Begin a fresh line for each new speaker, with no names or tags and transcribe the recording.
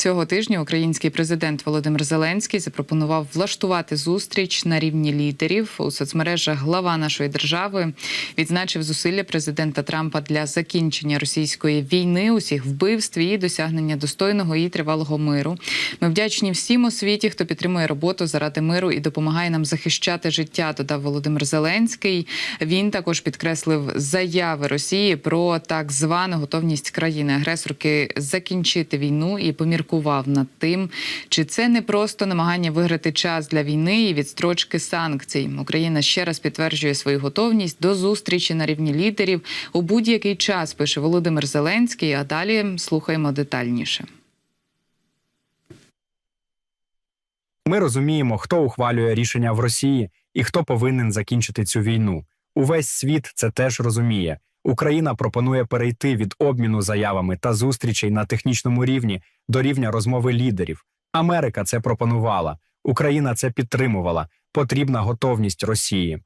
Цього тижня український президент Володимир Зеленський запропонував влаштувати зустріч на рівні лідерів у соцмережах. Глава нашої держави відзначив зусилля президента Трампа для закінчення російської війни, усіх вбивств і досягнення достойного і тривалого миру. Ми вдячні всім у світі, хто підтримує роботу заради миру і допомагає нам захищати життя. Додав Володимир Зеленський. Він також підкреслив заяви Росії про так звану готовність країни-агресорки закінчити війну і поміркував над тим, чи це не просто намагання виграти час для війни і відстрочки санкцій. Україна ще раз підтверджує свою готовність до зустрічі на рівні лідерів у будь-який час. Пише Володимир Зеленський. А далі слухаємо детальніше.
Ми розуміємо, хто ухвалює рішення в Росії і хто повинен закінчити цю війну. Увесь світ це теж розуміє. Україна пропонує перейти від обміну заявами та зустрічей на технічному рівні до рівня розмови лідерів. Америка це пропонувала, Україна це підтримувала. Потрібна готовність Росії.